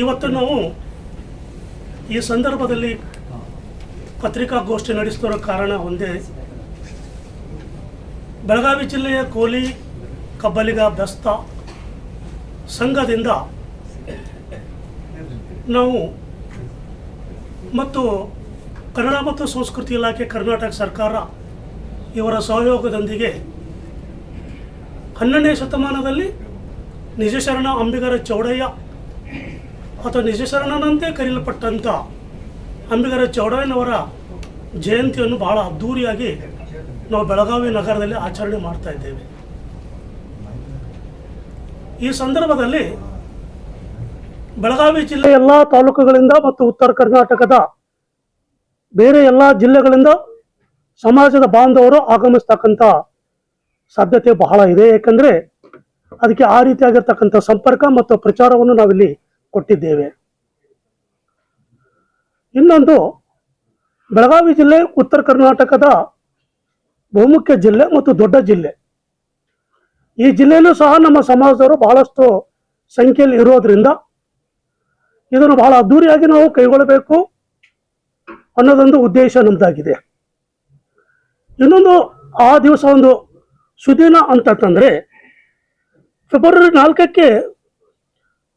ಇವತ್ತು ನಾವು ಈ ಸಂದರ್ಭದಲ್ಲಿ ಪತ್ರಿಕಾಗೋಷ್ಠಿ ನಡೆಸ್ತಿರೋ ಕಾರಣ ಒಂದೇ. ಬೆಳಗಾವಿ ಜಿಲ್ಲೆಯ ಕೋಲಿ ಕಬ್ಬಲಿಗ ಬೆಸ್ತ ಸಂಘದಿಂದ ನಾವು ಮತ್ತು ಕನ್ನಡ ಮತ್ತು ಸಂಸ್ಕೃತಿ ಇಲಾಖೆ ಕರ್ನಾಟಕ ಸರ್ಕಾರ ಇವರ ಸಹಯೋಗದೊಂದಿಗೆ ಹನ್ನೊಂದನೇ ಶತಮಾನದಲ್ಲಿ ನಿಜಶರಣ ಅಂಬಿಗರ ಚೌಡಯ್ಯ ಅಥವಾ ನಿಜಶರಣನಂತೆ ಕರೆಯಲ್ಪಟ್ಟಂಥ ಅಂಬಿಗರ ಚೌಡಯ್ಯನವರ ಜಯಂತಿಯನ್ನು ಬಹಳ ಅದ್ಧೂರಿಯಾಗಿ ನಾವು ಬೆಳಗಾವಿ ನಗರದಲ್ಲಿ ಆಚರಣೆ ಮಾಡ್ತಾ ಇದ್ದೇವೆ. ಈ ಸಂದರ್ಭದಲ್ಲಿ ಬೆಳಗಾವಿ ಜಿಲ್ಲೆ ಎಲ್ಲ ತಾಲೂಕುಗಳಿಂದ ಮತ್ತು ಉತ್ತರ ಕರ್ನಾಟಕದ ಬೇರೆ ಎಲ್ಲ ಜಿಲ್ಲೆಗಳಿಂದ ಸಮಾಜದ ಬಾಂಧವರು ಆಗಮಿಸ್ತಕ್ಕಂಥ ಸಾಧ್ಯತೆ ಬಹಳ ಇದೆ. ಯಾಕಂದ್ರೆ ಅದಕ್ಕೆ ಆ ರೀತಿಯಾಗಿರ್ತಕ್ಕಂಥ ಸಂಪರ್ಕ ಮತ್ತು ಪ್ರಚಾರವನ್ನು ನಾವಿಲ್ಲಿ ಕೊಟ್ಟಿದ್ದೇವೆ. ಇನ್ನೊಂದು, ಬೆಳಗಾವಿ ಜಿಲ್ಲೆ, ಉತ್ತರ ಕರ್ನಾಟಕದ ಬಹುಮುಖ್ಯ ಜಿಲ್ಲೆ ಮತ್ತು ದೊಡ್ಡ ಜಿಲ್ಲೆ. ಈ ಜಿಲ್ಲೆಯಲ್ಲೂ ಸಹ ನಮ್ಮ ಸಮಾಜದವರು ಬಹಳಷ್ಟು ಸಂಖ್ಯೆಯಲ್ಲಿ ಇರೋದ್ರಿಂದ ಇದನ್ನು ಬಹಳ ಅದ್ದೂರಿಯಾಗಿ ನಾವು ಕೈಗೊಳ್ಳಬೇಕು ಅನ್ನೋದೊಂದು ಉದ್ದೇಶ ನಮ್ಮದಾಗಿದೆ ಇನ್ನೊಂದು, ಆ ದಿವಸ ಒಂದು ಸುದಿನ ಅಂತಂತಂದ್ರೆ ಫೆಬ್ರವರಿ ನಾಲ್ಕಕ್ಕೆ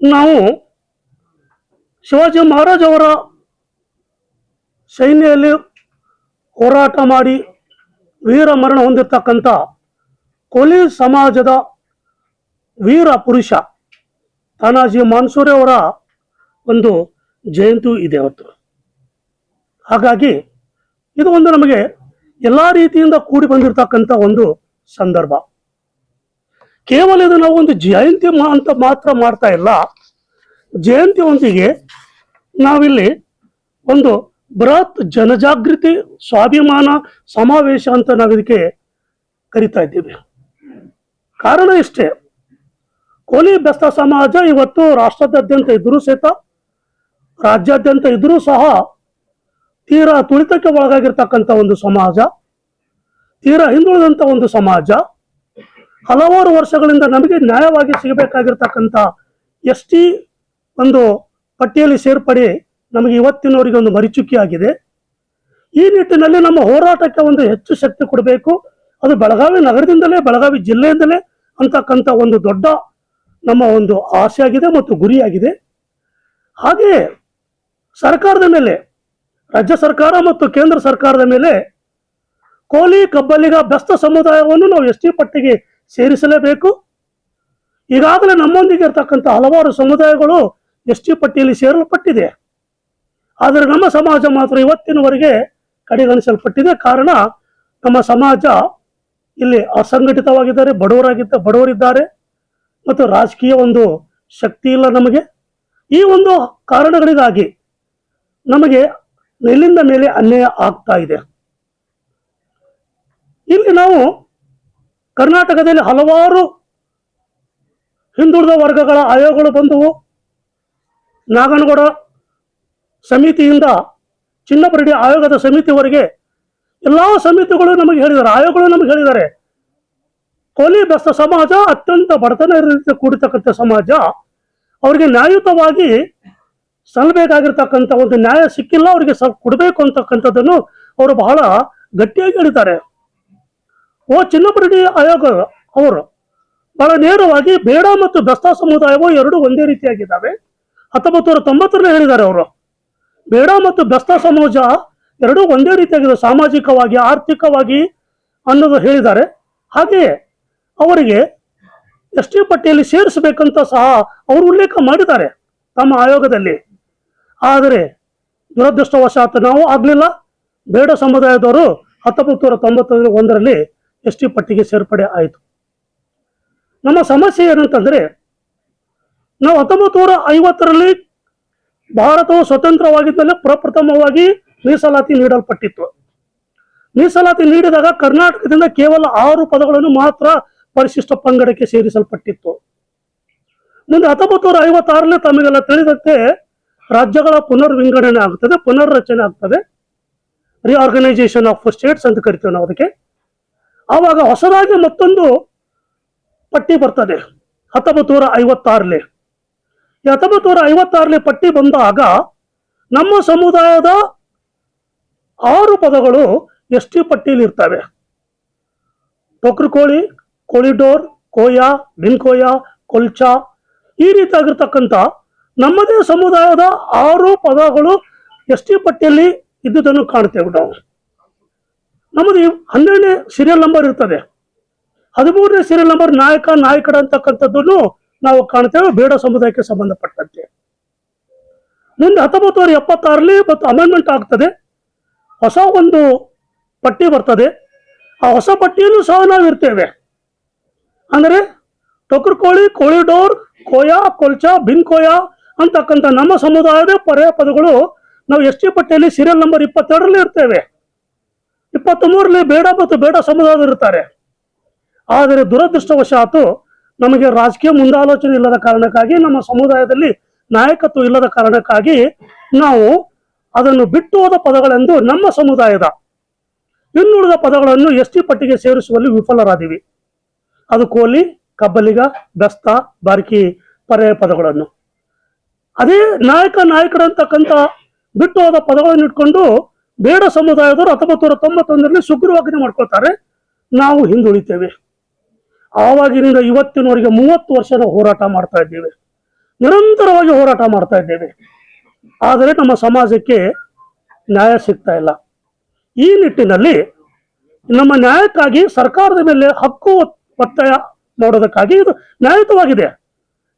ನಾವು ಶಿವಾಜಿ ಮಹಾರಾಜ್ ಅವರ ಸೈನ್ಯದಲ್ಲಿ ಹೋರಾಟ ಮಾಡಿ ವೀರ ಮರಣ ಹೊಂದಿರ್ತಕ್ಕಂಥ ಕೊಲಿ ಸಮಾಜದ ವೀರ ಪುರುಷ ತಾನಾಜಿ ಮಾನ್ಸೂರಿ ಅವರ ಒಂದು ಜಯಂತಿ ಇದೆ ಅವತ್ತು. ಹಾಗಾಗಿ ಇದು ಒಂದು ನಮಗೆ ಎಲ್ಲ ರೀತಿಯಿಂದ ಕೂಡಿ ಬಂದಿರತಕ್ಕಂಥ ಒಂದು ಸಂದರ್ಭ. ಕೇವಲ ಇದು ಒಂದು ಜಯಂತಿ ಅಂತ ಮಾತ್ರ ಮಾಡ್ತಾ ಇಲ್ಲ. ಜಯಂತಿ ಒಂದಿಗೆ ನಾವಿಲ್ಲಿ ಒಂದು ಬೃಹತ್ ಜನಜಾಗೃತಿ, ಸ್ವಾಭಿಮಾನ ಸಮಾವೇಶ ಅಂತ ನಾವಿದಕ್ಕೆ ಕರಿತಾ ಇದ್ದೀವಿ. ಕಾರಣ ಇಷ್ಟೇ. ಕೋಲಿ ಬೆಸ್ತ ಸಮಾಜ ಇವತ್ತು ರಾಷ್ಟ್ರದಾದ್ಯಂತ ಇದ್ರೂ ಸಹಿತ, ರಾಜ್ಯಾದ್ಯಂತ ಇದ್ರೂ ಸಹ ತೀರಾ ತುಳಿತಕ್ಕೆ ಒಳಗಾಗಿರ್ತಕ್ಕಂಥ ಒಂದು ಸಮಾಜ, ತೀರಾ ಹಿಂದುಳಿದಂಥ ಒಂದು ಸಮಾಜ, ಹಲವಾರು ವರ್ಷಗಳಿಂದ ನಮಗೆ ನ್ಯಾಯವಾಗಿ ಸಿಗಬೇಕಾಗಿರ್ತಕ್ಕಂಥ ಎಸ್ ಟಿ ಒಂದು ಪಟ್ಟಿಯಲ್ಲಿ ಸೇರ್ಪಡೆ ನಮಗೆ ಇವತ್ತಿನವರಿಗೆ ಒಂದು ಮರಿಚುಕ್ಕಿ ಆಗಿದೆ. ಈ ನಿಟ್ಟಿನಲ್ಲಿ ನಮ್ಮ ಹೋರಾಟಕ್ಕೆ ಒಂದು ಹೆಚ್ಚು ಶಕ್ತಿ ಕೊಡಬೇಕು. ಅದು ಬೆಳಗಾವಿ ನಗರದಿಂದಲೇ, ಬೆಳಗಾವಿ ಜಿಲ್ಲೆಯಿಂದಲೇ ಅಂತಕ್ಕಂಥ ಒಂದು ದೊಡ್ಡ ನಮ್ಮ ಒಂದು ಆಸೆಯಾಗಿದೆ ಮತ್ತು ಗುರಿಯಾಗಿದೆ ಹಾಗೆಯೇ ಸರ್ಕಾರದ ಮೇಲೆ, ರಾಜ್ಯ ಸರ್ಕಾರ ಮತ್ತು ಕೇಂದ್ರ ಸರ್ಕಾರದ ಮೇಲೆ ಕೋಲಿ ಕಬ್ಬಲಿಗ ಬೆಸ್ತ ಸಮುದಾಯವನ್ನು ನಾವು ಎಸ್ ಪಟ್ಟಿಗೆ ಸೇರಿಸಲೇಬೇಕು. ಈಗಾಗಲೇ ನಮ್ಮೊಂದಿಗೆ ಇರ್ತಕ್ಕಂಥ ಹಲವಾರು ಸಮುದಾಯಗಳು ಎಸ್ ಟಿ ಪಟ್ಟಿಯಲ್ಲಿ ಸೇರಲ್ಪಟ್ಟಿದೆ. ಆದರೆ ನಮ್ಮ ಸಮಾಜ ಮಾತ್ರ ಇವತ್ತಿನವರೆಗೆ ಕಡೆಗಣಿಸಲ್ಪಟ್ಟಿದೆ. ಕಾರಣ ನಮ್ಮ ಸಮಾಜ ಇಲ್ಲಿ ಅಸಂಘಟಿತವಾಗಿದ್ದಾರೆ, ಬಡವರಾಗಿದ್ದ, ಬಡವರಿದ್ದಾರೆ. ಮತ್ತು ರಾಜಕೀಯ ಒಂದು ಶಕ್ತಿ ಇಲ್ಲ ನಮಗೆ. ಈ ಒಂದು ಕಾರಣಗಳಿಗಾಗಿ ನಮಗೆ ಮೇಲಿಂದ ಮೇಲೆ ಅನ್ಯಾಯ ಆಗ್ತಾ ಇದೆ. ಇಲ್ಲಿ ನಾವು ಕರ್ನಾಟಕದಲ್ಲಿ ಹಲವಾರು ಹಿಂದುಳಿದ ವರ್ಗಗಳ ಆಯೋಗಗಳು ಬಂದವು. ನಾಗನಗೌಡ ಸಮಿತಿಯಿಂದ ಚಿನ್ನಪರಡಿ ಆಯೋಗದ ಸಮಿತಿವರೆಗೆ ಎಲ್ಲ ಸಮಿತಿಗಳು ನಮಗೆ ಹೇಳಿದ್ದಾರೆ, ಆಯೋಗಗಳು ನಮಗೆ ಹೇಳಿದ್ದಾರೆ. ಕೊಲಿ ಬೆಸ್ತ ಸಮಾಜ ಅತ್ಯಂತ ಬಡತನ ರೀತಿ ಕೂಡಿರ್ತಕ್ಕಂಥ ಸಮಾಜ, ಅವರಿಗೆ ನ್ಯಾಯಯುತವಾಗಿ ಸಲ್ಲಬೇಕಾಗಿರ್ತಕ್ಕಂಥ ಒಂದು ನ್ಯಾಯ ಸಿಕ್ಕಿಲ್ಲ, ಅವರಿಗೆ ಸ ಕೊಡಬೇಕು ಅಂತಕ್ಕಂಥದ್ದನ್ನು ಅವರು ಬಹಳ ಗಟ್ಟಿಯಾಗಿ ಹೇಳಿದ್ದಾರೆ. ಓ ಚಿನ್ನಪರಡಿ ಆಯೋಗ ಅವರು ಬಹಳ ನೇರವಾಗಿ ಬೇಡ ಮತ್ತು ಬೆಸ್ತ ಸಮುದಾಯವು ಎರಡು ಒಂದೇ ರೀತಿಯಾಗಿದ್ದಾವೆ. ಹತ್ತೊಂಬತ್ತು ನೂರ ತೊಂಬತ್ತರಲ್ಲಿ ಹೇಳಿದ್ದಾರೆ ಅವರು. ಬೇಡ ಮತ್ತು ಬೆಸ್ತ ಸಮಾಜ ಎರಡೂ ಒಂದೇ ರೀತಿಯಾಗಿದೆ ಸಾಮಾಜಿಕವಾಗಿ, ಆರ್ಥಿಕವಾಗಿ ಅನ್ನೋದು ಹೇಳಿದ್ದಾರೆ. ಹಾಗೆಯೇ ಅವರಿಗೆ ಎಸ್ ಟಿ ಪಟ್ಟಿಯಲ್ಲಿ ಸೇರಿಸಬೇಕಂತ ಸಹ ಅವರು ಉಲ್ಲೇಖ ಮಾಡಿದ್ದಾರೆ ತಮ್ಮ ಆಯೋಗದಲ್ಲಿ. ಆದರೆ ದುರದೃಷ್ಟವಶಾತ್ ನಾವು ಆಗಲಿಲ್ಲ. ಬೇಡ ಸಮುದಾಯದವರು ಹತ್ತೊಂಬತ್ತು ನೂರ ತೊಂಬತ್ತ ಒಂದರಲ್ಲಿ ಎಸ್ ಟಿ ಪಟ್ಟಿಗೆ ಸೇರ್ಪಡೆ ಆಯಿತು. ನಮ್ಮ ಸಮಸ್ಯೆ ಏನಂತಂದ್ರೆ ನಾವು ಹತ್ತೊಂಬತ್ತು ನೂರ ಐವತ್ತರಲ್ಲಿ ಭಾರತವು ಸ್ವತಂತ್ರವಾಗಿದ್ದಲ್ಲಿ ಪ್ರಪ್ರಥಮವಾಗಿ ಮೀಸಲಾತಿ ನೀಡಲ್ಪಟ್ಟಿತ್ತು. ಮೀಸಲಾತಿ ನೀಡಿದಾಗ ಕರ್ನಾಟಕದಿಂದ ಕೇವಲ ಆರು ಪದಗಳನ್ನು ಮಾತ್ರ ಪರಿಶಿಷ್ಟ ಪಂಗಡಕ್ಕೆ ಸೇರಿಸಲ್ಪಟ್ಟಿತ್ತು. ಮುಂದೆ ಹತ್ತೊಂಬತ್ತು ನೂರ ಐವತ್ತಾರರಲ್ಲಿ ತಮಗೆಲ್ಲ ತಿಳಿದಂತೆ ರಾಜ್ಯಗಳ ಪುನರ್ ವಿಂಗಡಣೆ ಆಗ್ತದೆ, ಪುನರ್ರಚನೆ ಆಗ್ತದೆ. ರಿಆರ್ಗನೈಸೇಷನ್ ಆಫ್ ಸ್ಟೇಟ್ಸ್ ಅಂತ ಕರಿತೀವಿ ನಾವು ಅದಕ್ಕೆ. ಆವಾಗ ಹೊಸದಾಗಿ ಮತ್ತೊಂದು ಪಟ್ಟಿ ಬರ್ತದೆ ಹತ್ತೊಂಬತ್ತು ನೂರ ಐವತ್ತಾರರಲ್ಲಿ. ಈ ಹತ್ತೊಂಬತ್ತು ನೂರ ಪಟ್ಟಿ ಬಂದಾಗ ನಮ್ಮ ಸಮುದಾಯದ ಆರು ಪದಗಳು ಎಸ್ ಟಿ ಪಟ್ಟಿಯಲ್ಲಿ ಇರ್ತವೆ. ಟೊಕ್ರು ಕೋಳಿ, ಕೋಳಿಡೋರ್, ಕೋಯ, ಬಿನ್ಕೋಯ, ಕೊಲ್ಚ ಈ ರೀತಿಯಾಗಿರ್ತಕ್ಕಂಥ ನಮ್ಮದೇ ಸಮುದಾಯದ ಆರು ಪದಗಳು ಎಸ್ ಟಿ ಪಟ್ಟಿಯಲ್ಲಿ ಇದ್ದುದನ್ನು ಕಾಣ್ತೇವೆ ನಾವು. ನಮ್ಮದು ಹನ್ನೆರಡನೇ ಸೀರಿಯಲ್ ನಂಬರ್ ಇರ್ತದೆ. ಹದಿಮೂರನೇ ಸೀರಿಯಲ್ ನಂಬರ್ ನಾಯಕ ನಾಯಕಡ ಅಂತಕ್ಕಂಥದ್ದನ್ನು ನಾವು ಕಾಣ್ತೇವೆ ಬೇಡ ಸಮುದಾಯಕ್ಕೆ ಸಂಬಂಧಪಟ್ಟಂತೆ. ಮುಂದೆ ಹತ್ತೊಂಬತ್ತು ನೂರ ಎಪ್ಪತ್ತಾರಲ್ಲಿ ಮತ್ತು ಅಮೆಂಡ್ಮೆಂಟ್ ಆಗ್ತದೆ. ಹೊಸ ಒಂದು ಪಟ್ಟಿ ಬರ್ತದೆ. ಆ ಹೊಸ ಪಟ್ಟಿಯಲ್ಲೂ ಸಹ ನಾವು ಇರ್ತೇವೆ ಅಂದರೆ ಟೊಕರ್ ಕೋಳಿ ಕೋಳಿಡೋರ್, ಕೋಯಾ, ಕೊಲ್ಚಾ ಬಿನ್ ಕೋಯ ಅಂತಕ್ಕಂಥ ನಮ್ಮ ಸಮುದಾಯದ ಪರ್ಯಾಯ ಪದಗಳು ನಾವು ಎಸ್ ಟಿ ಪಟ್ಟಿಯಲ್ಲಿ ಸೀರಿಯಲ್ ನಂಬರ್ ಇಪ್ಪತ್ತೆರಡರಲ್ಲಿ ಇರ್ತೇವೆ. ಇಪ್ಪತ್ತ್ ಬೇಡ ಮತ್ತು ಬೇಡ ಸಮುದಾಯದ ಇರ್ತಾರೆ. ಆದರೆ ದುರದೃಷ್ಟವಶಾತು ನಮಗೆ ರಾಜಕೀಯ ಮುಂದಾಲೋಚನೆ ಇಲ್ಲದ ಕಾರಣಕ್ಕಾಗಿ, ನಮ್ಮ ಸಮುದಾಯದಲ್ಲಿ ನಾಯಕತ್ವ ಇಲ್ಲದ ಕಾರಣಕ್ಕಾಗಿ ನಾವು ಅದನ್ನು ಬಿಟ್ಟು ಹೋದ ಪದಗಳೆಂದು ನಮ್ಮ ಸಮುದಾಯದ ಇನ್ನುಳಿದ ಪದಗಳನ್ನು ಎಸ್ ಟಿ ಪಟ್ಟಿಗೆ ಸೇರಿಸುವಲ್ಲಿ ವಿಫಲರಾದಿವಿ. ಅದು ಕೋಲಿ, ಕಬ್ಬಲಿಗ, ಬೆಸ್ತ, ಬಾರ್ಕಿ, ಪರ್ಯಾಯ ಪದಗಳನ್ನು. ಅದೇ ನಾಯಕ, ನಾಯಕರಂತಕ್ಕಂಥ ಬಿಟ್ಟು ಹೋದ ಪದಗಳನ್ನು ಇಟ್ಕೊಂಡು ಬೇಡ ಸಮುದಾಯದವರು ಹತ್ತೊಂಬತ್ತು ನೂರ ತೊಂಬತ್ತೊಂದರಲ್ಲಿ ಸುಗ್ರೀವಾಜ್ಞೆ ಮಾಡ್ಕೊಳ್ತಾರೆ. ನಾವು ಹಿಂದುಳಿತೇವೆ. ಆವಾಗಿನಿಂದ ಇವತ್ತಿನವರೆಗೆ ಮೂವತ್ತು ವರ್ಷದ ಹೋರಾಟ ಮಾಡ್ತಾ ಇದ್ದೇವೆ. ನಿರಂತರವಾಗಿ ಹೋರಾಟ ಮಾಡ್ತಾ ಇದ್ದೇವೆ. ಆದರೆ ನಮ್ಮ ಸಮಾಜಕ್ಕೆ ನ್ಯಾಯ ಸಿಗ್ತಾ ಇಲ್ಲ. ಈ ನಿಟ್ಟಿನಲ್ಲಿ ನಮ್ಮ ನ್ಯಾಯಕ್ಕಾಗಿ ಸರ್ಕಾರದ ಮೇಲೆ ಹಕ್ಕು ಒತ್ತಾಯ ಮಾಡೋದಕ್ಕಾಗಿ ಇದು ನ್ಯಾಯಯುತವಾಗಿದೆ.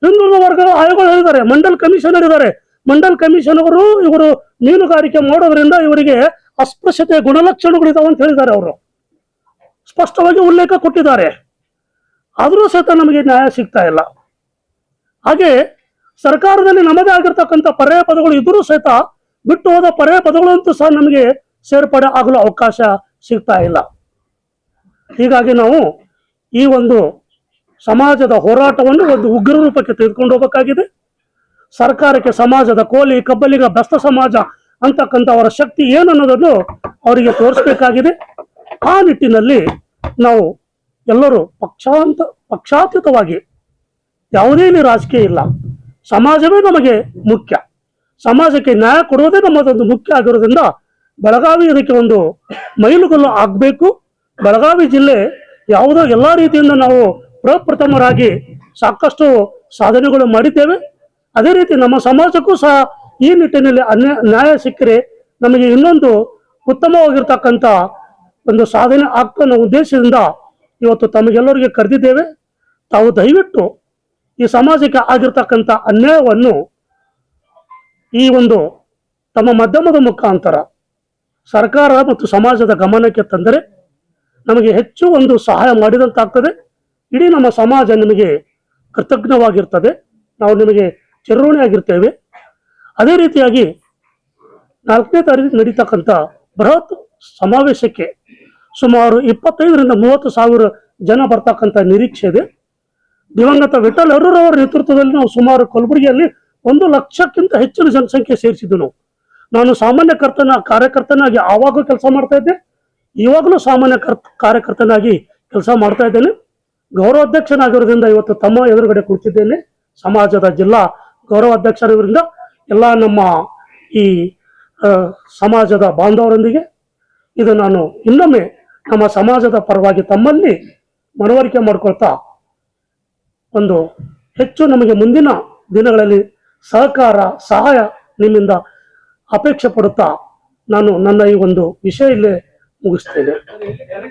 ಹಿಂದುಳಿದ ವರ್ಗದ ಆಯೋಗಗಳು ಹೇಳಿದ್ದಾರೆ, ಮಂಡಲ್ ಕಮಿಷನರ್ ಇದ್ದಾರೆ. ಮಂಡಲ್ ಕಮಿಷನ್ ಅವರು ಇವರು ಮೀನುಗಾರಿಕೆ ಮಾಡೋದ್ರಿಂದ ಇವರಿಗೆ ಅಸ್ಪೃಶ್ಯತೆ ಗುಣಲಕ್ಷಣಗಳಿದಾವೆ ಅಂತ ಹೇಳಿದ್ದಾರೆ ಅವರು. ಸ್ಪಷ್ಟವಾಗಿ ಉಲ್ಲೇಖ ಕೊಟ್ಟಿದ್ದಾರೆ. ಆದರೂ ಸಹಿತ ನಮಗೆ ನ್ಯಾಯ ಸಿಗ್ತಾ ಇಲ್ಲ. ಹಾಗೆ ಸರ್ಕಾರದಲ್ಲಿ ನಮ್ಮದೇ ಆಗಿರ್ತಕ್ಕಂಥ ಪರ್ಯಾಯ ಪದಗಳು ಇದ್ರೂ ಸಹಿತ ಬಿಟ್ಟು ಹೋದ ಪರ್ಯಾಯ ಪದಗಳಂತೂ ಸಹ ನಮಗೆ ಸೇರ್ಪಡೆ ಆಗಲು ಅವಕಾಶ ಸಿಗ್ತಾ ಇಲ್ಲ. ಹೀಗಾಗಿ ನಾವು ಈ ಒಂದು ಸಮಾಜದ ಹೋರಾಟವನ್ನು ಒಂದು ಉಗ್ರ ರೂಪಕ್ಕೆ ತೆಗೆದುಕೊಂಡು ಹೋಗಬೇಕಾಗಿದೆ. ಸರ್ಕಾರಕ್ಕೆ ಸಮಾಜದ ಕೋಲಿ ಕಬ್ಬಲಿಗ ಬೆಸ್ತ ಸಮಾಜ ಅಂತಕ್ಕಂಥ ಅವರ ಶಕ್ತಿ ಏನು ಅನ್ನೋದನ್ನು ಅವರಿಗೆ ತೋರಿಸಬೇಕಾಗಿದೆ. ಆ ನಿಟ್ಟಿನಲ್ಲಿ ನಾವು ಎಲ್ಲರೂ ಪಕ್ಷಾಂತ ಪಕ್ಷಾತೀತವಾಗಿ ಯಾವುದೇ ರಾಜಕೀಯ ಇಲ್ಲ. ಸಮಾಜವೇ ನಮಗೆ ಮುಖ್ಯ. ಸಮಾಜಕ್ಕೆ ನ್ಯಾಯ ಕೊಡುವುದೇ ನಮ್ಮದೊಂದು ಮುಖ್ಯ ಆಗಿರೋದ್ರಿಂದ ಬೆಳಗಾವಿ ಇದಕ್ಕೆ ಒಂದು ಮೈಲುಗಲ್ಲು ಆಗಬೇಕು. ಬೆಳಗಾವಿ ಜಿಲ್ಲೆ ಯಾವುದೋ ಎಲ್ಲ ರೀತಿಯಿಂದ ನಾವು ಪ್ರಪ್ರಥಮರಾಗಿ ಸಾಕಷ್ಟು ಸಾಧನೆಗಳು ಮಾಡಿದ್ದೇವೆ. ಅದೇ ರೀತಿ ನಮ್ಮ ಸಮಾಜಕ್ಕೂ ಸಹ ಈ ನಿಟ್ಟಿನಲ್ಲಿ ನ್ಯಾಯ ಸಿಕ್ಕರೆ ನಮಗೆ ಇನ್ನೊಂದು ಉತ್ತಮವಾಗಿರ್ತಕ್ಕಂಥ ಒಂದು ಸಾಧನೆ ಆಗ್ತಾ ಉದ್ದೇಶದಿಂದ ಇವತ್ತು ತಮಗೆಲ್ಲರಿಗೆ ಕರೆದಿದ್ದೇವೆ, ತಾವು ದಯವಿಟ್ಟು ಈ ಸಮಾಜಕ್ಕೆ ಆಗಿರ್ತಕ್ಕಂಥ ಅನ್ಯಾಯವನ್ನು ಈ ಒಂದು ತಮ್ಮ ಮಾಧ್ಯಮದ ಮುಖಾಂತರ ಸರ್ಕಾರ ಮತ್ತು ಸಮಾಜದ ಗಮನಕ್ಕೆ ತಂದರೆ ನಮಗೆ ಹೆಚ್ಚು ಒಂದು ಸಹಾಯ ಮಾಡಿದಂತಾಗ್ತದೆ. ಇಡೀ ನಮ್ಮ ಸಮಾಜ ನಿಮಗೆ ಕೃತಜ್ಞವಾಗಿರ್ತದೆ. ನಾವು ನಿಮಗೆ ಚಿರಋಣಿಯಾಗಿರ್ತೇವೆ ಅದೇ ರೀತಿಯಾಗಿ ನಾಲ್ಕನೇ ತಾರೀಕು ನಡೀತಕ್ಕಂಥ ಬೃಹತ್ ಸಮಾವೇಶಕ್ಕೆ ಸುಮಾರು ಇಪ್ಪತ್ತೈದರಿಂದ ಮೂವತ್ತು ಸಾವಿರ ಜನ ಬರ್ತಕ್ಕಂಥ ನಿರೀಕ್ಷೆ ಇದೆ. ದಿವಂಗತ ವಿಠಲ್ ಅವರ ನೇತೃತ್ವದಲ್ಲಿ ನಾವು ಸುಮಾರು ಕಲಬುರಗಿಯಲ್ಲಿ ಒಂದು ಲಕ್ಷಕ್ಕಿಂತ ಹೆಚ್ಚಿನ ಜನಸಂಖ್ಯೆ ಸೇರಿಸಿದ್ದು ನಾವು. ನಾನು ಸಾಮಾನ್ಯ ಕರ್ತನ, ಕಾರ್ಯಕರ್ತನಾಗಿ ಆವಾಗ ಕೆಲಸ ಮಾಡ್ತಾ ಇದ್ದೆ. ಇವಾಗಲೂ ಸಾಮಾನ್ಯ ಕರ್ತ, ಕಾರ್ಯಕರ್ತನಾಗಿ ಕೆಲಸ ಮಾಡ್ತಾ ಇದ್ದೇನೆ. ಗೌರವಾಧ್ಯಕ್ಷನಾಗಿರೋದ್ರಿಂದ ಇವತ್ತು ತಮ್ಮ ಎದುರುಗಡೆ ಕುಳಿತಿದ್ದೇನೆ. ಸಮಾಜದ ಜಿಲ್ಲಾ ಗೌರವಾಧ್ಯಕ್ಷರಿವರಿಂದ ಎಲ್ಲ ನಮ್ಮ ಈ ಸಮಾಜದ ಬಾಂಧವರೊಂದಿಗೆ. ಇದು ನಾನು ಇನ್ನೊಮ್ಮೆ ನಮ್ಮ ಸಮಾಜದ ಪರವಾಗಿ ತಮ್ಮಲ್ಲಿ ಮನವರಿಕೆ ಮಾಡಿಕೊಳ್ತಾ ಒಂದು ಹೆಚ್ಚು ನಮಗೆ ಮುಂದಿನ ದಿನಗಳಲ್ಲಿ ಸಹಕಾರ, ಸಹಾಯ ನಿಮ್ಮಿಂದ ಅಪೇಕ್ಷೆ ಪಡುತ್ತಾ ನಾನು ನನ್ನ ಈ ಒಂದು ವಿಷಯ ಇಲ್ಲೇ ಮುಗಿಸ್ತೇನೆ